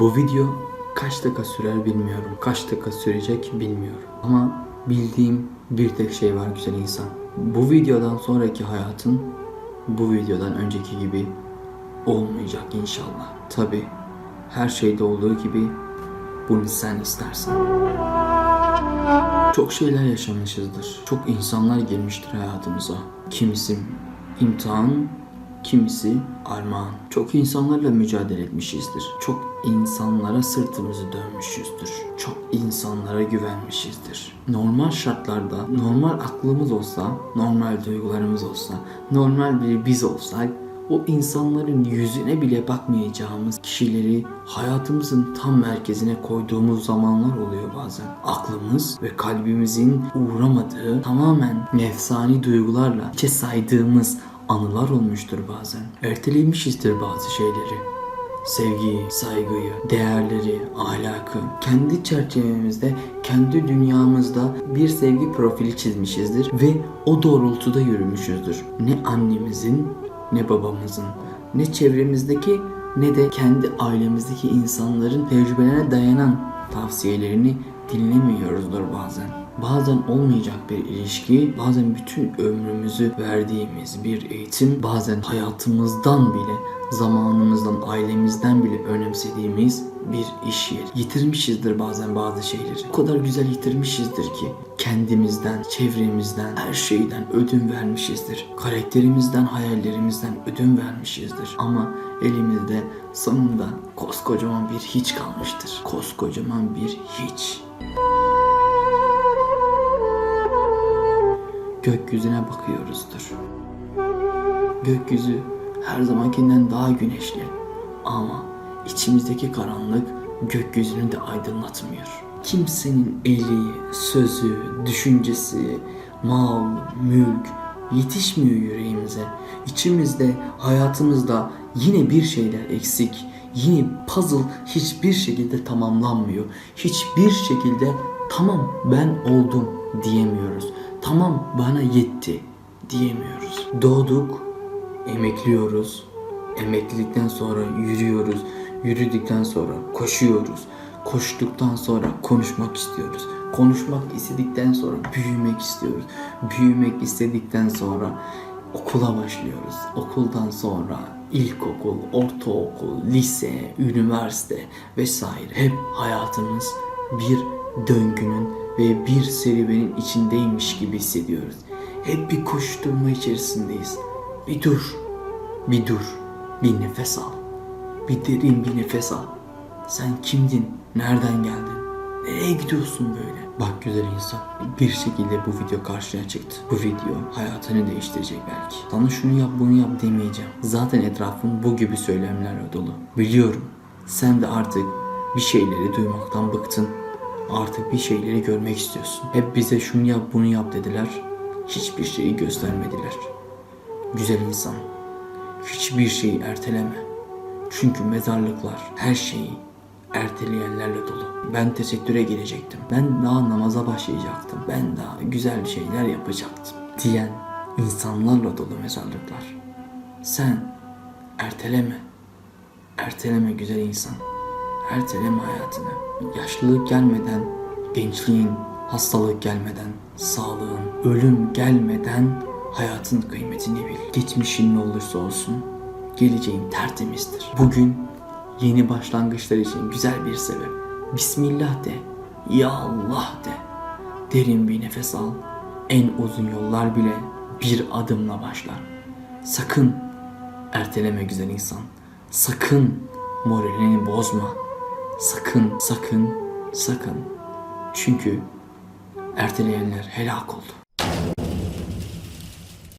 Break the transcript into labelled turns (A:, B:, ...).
A: Bu video kaç dakika sürer bilmiyorum. Kaç dakika sürecek bilmiyorum. Ama bildiğim bir tek şey var güzel insan. Bu videodan sonraki hayatın bu videodan önceki gibi olmayacak inşallah. Tabi her şeyde olduğu gibi bunu sen istersen. Çok şeyler yaşamışızdır. Çok insanlar girmiştir hayatımıza. Kimisi imtihan, kimisi armağan. Çok insanlarla mücadele etmişizdir. Çok insanlara sırtımızı dönmüşüzdür. Çok insanlara güvenmişizdir. Normal şartlarda, normal aklımız olsa, normal duygularımız olsa, normal bir biz olsak o insanların yüzüne bile bakmayacağımız kişileri hayatımızın tam merkezine koyduğumuz zamanlar oluyor bazen. Aklımız ve kalbimizin uğramadığı tamamen nefsani duygularla içe saydığımız anılar olmuştur bazen. Ertelemişizdir bazı şeyleri. Sevgiyi, saygıyı, değerleri, ahlakı kendi çerçevemizde, kendi dünyamızda bir sevgi profili çizmişizdir ve o doğrultuda yürümüşüzdür. Ne annemizin ne babamızın, ne çevremizdeki ne de kendi ailemizdeki insanların tecrübelerine dayanan tavsiyelerini dinlemiyoruzdur bazen. Bazen olmayacak bir ilişki, bazen bütün ömrümüzü verdiğimiz bir eğitim, bazen hayatımızdan bile, zamanımızdan, ailemizden bile önemsediğimiz bir iş yeri. Yitirmişizdir bazen bazı şeyleri. O kadar güzel yitirmişizdir ki kendimizden, çevremizden, her şeyden ödün vermişizdir. Karakterimizden, hayallerimizden ödün vermişizdir. Ama elimizde sonunda koskocaman bir hiç kalmıştır. Koskocaman bir hiç. Gökyüzüne bakıyoruzdur. Gökyüzü her zamankinden daha güneşli ama içimizdeki karanlık gökyüzünü de aydınlatmıyor. Kimsenin eli, sözü, düşüncesi, mal, mülk yetişmiyor yüreğimize. İçimizde, hayatımızda yine bir şeyler eksik. Yine puzzle hiçbir şekilde tamamlanmıyor. Hiçbir şekilde tamam ben oldum diyemiyoruz. Tamam bana yetti diyemiyoruz. Doğduk, emekliyoruz. Emeklilikten sonra yürüyoruz. Yürüdükten sonra koşuyoruz. Koştuktan sonra konuşmak istiyoruz. Konuşmak istedikten sonra büyümek istiyoruz. Büyümek istedikten sonra okula başlıyoruz. Okuldan sonra ilkokul, ortaokul, lise, üniversite vesaire. Hep hayatımız bir döngünün ve bir serüvenin içindeymiş gibi hissediyoruz. Hep bir koşturma içerisindeyiz. Bir dur, bir dur, bir nefes al. Bir derin bir nefes al. Sen kimdin? Nereden geldin? Nereye gidiyorsun böyle? Bak güzel insan. Bir şekilde bu video karşına çıktı. Bu video hayatını değiştirecek belki. Sana şunu yap bunu yap demeyeceğim. Zaten etrafın bu gibi söylemlerle dolu. Biliyorum. Sen de artık bir şeyleri duymaktan bıktın. Artık bir şeyleri görmek istiyorsun. Hep bize şunu yap bunu yap dediler. Hiçbir şeyi göstermediler. Güzel insan. Hiçbir şeyi erteleme. Çünkü mezarlıklar her şeyi erteleyenlerle dolu. Ben tesettüre girecektim. Ben daha namaza başlayacaktım. Ben daha güzel şeyler yapacaktım. Diyen insanlarla dolu mezarlıklar. Sen erteleme. Erteleme güzel insan. Erteleme hayatını. Yaşlılık gelmeden, gençliğin, hastalık gelmeden, sağlığın, ölüm gelmeden hayatın kıymetini bil. Geçmişin ne olursa olsun geleceğin tertemizdir. Bugün yeni başlangıçlar için güzel bir sebep. Bismillah de. Ya Allah de. Derin bir nefes al. En uzun yollar bile bir adımla başlar. Sakın erteleme güzel insan. Sakın moralini bozma. Sakın, sakın, sakın. Çünkü erteleyenler helak oldu.